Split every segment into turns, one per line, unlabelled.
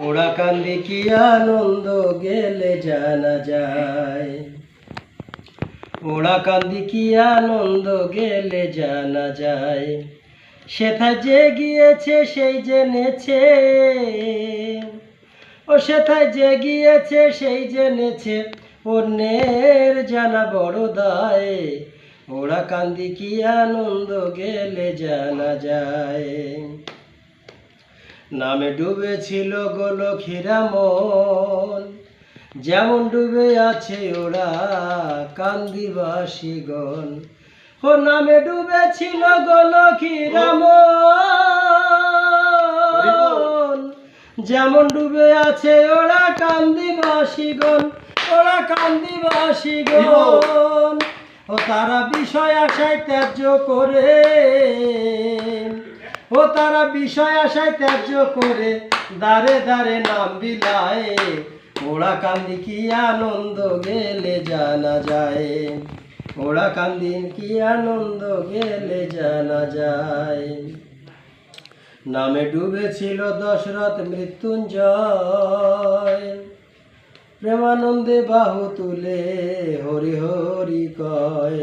ওরা কান্দি কি আনন্দ গেলে জানা যায়। ওরা কান্দি কি আনন্দ গেলে জানা যায়। সেথা যে গিয়েছে সেই জেনেছে। ও সেথায় যে গিয়েছে সেই জেনেছে। অন্যের জানা বড় দায়। ওরা কান্দি কি আনন্দ গেলে জানা যায়। নামে ডুবেছিল গোলক্ষীরা মন। যেমন ডুবে আছে ওরা কান্দিবাসীগণ ও নামে ডুবেছিল গোলক্ষীরা মন। যেমন ডুবে আছে ওরা কান্দিবাসীগণ ওরা কান্দিবাসীগণ ও তারা বিষয় আশায় ত্যায্য করে। ও তারা বিষয় আশায় ত্যায্য করে দারে দারে নাম বিলায়। ওরা কান্দি কি আনন্দ গেলে জানা যায়? ওরা কান্দি কি আনন্দ গেলে জানা যায়? নামে ডুবেছিল দশরথ মৃত্যুঞ্জয়। প্রেমানন্দে বাহু তুলে হরি হরি কয়।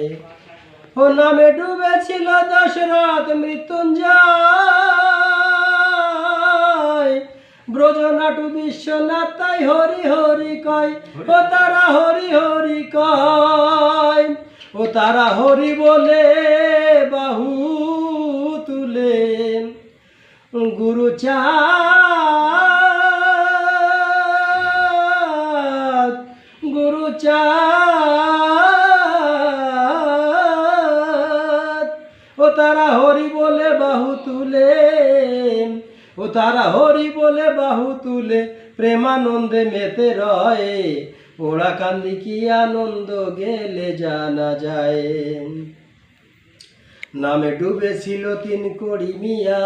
ও নামে ডুবেছিল দশরথ মৃত্যুঞ্জয়। ব্রজনাটু বিশ্বনাথ তাই হরি হরি কয় ও তারা হরি হরি কয়। ও তারা হরি বলে বাহু তুলে। গুরু চাঁদ গুরু চাঁদ। হরি বলে বাহু তুলে ও তারা হরি বলে বাহু তুলে প্রেমানন্দে মেতে রয়ে। ওরা কান্দি কি আনন্দ গেলে জানা যায়। নামে ডুবেছিল তিন কড়ি মিয়া।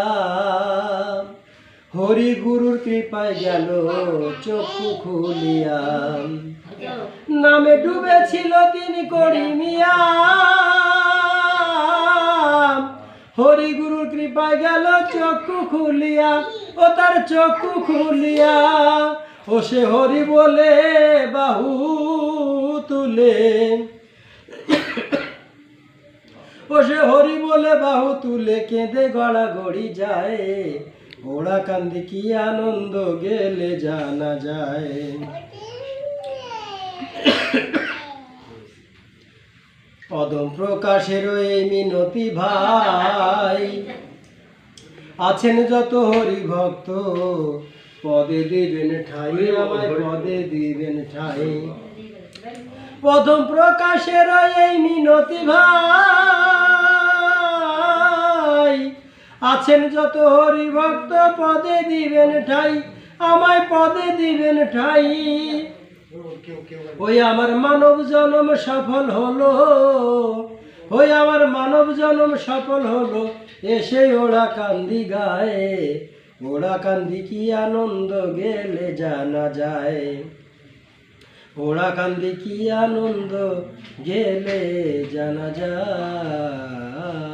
হরি গুরুর কৃপায় গেল চক্ষু খুলিয়া। নামে ডুবেছিল তিন কড়ি মিয়া। হরি গুরুর কৃপায় গেল চক্ষু খুলিয়া, ও তার চক্ষু খুলিয়া, ও সে হরি বলে বাহু তুলে। ও সে হরি বলে বাহু তুলে, কেঁদে গড়া গড়ি যায়, ঘোড়া কান্দি কি আনন্দ গেলে জানা যায়। পদম প্রকাশের এই মিনতি ভাই। আছেন যত হরি ভক্ত পদে দিবেন ঠাই পদে দিবেন ঠাই। প্রথম প্রকাশের এই মিনতি ভাই। আছেন যত হরি ভক্ত পদে দিবেন ঠাই আমায় পদে দিবেন ঠাই। ওই আমার মানব জন্ম সফল হলো। ওই আমার মানব জন্ম সফল হলো। এসে ওরা কান্দি গায়ে ওরা কান্দি কি আনন্দ গেলে জানা যায়। ওরা কান্দি কি আনন্দ গেলে জানা যায়।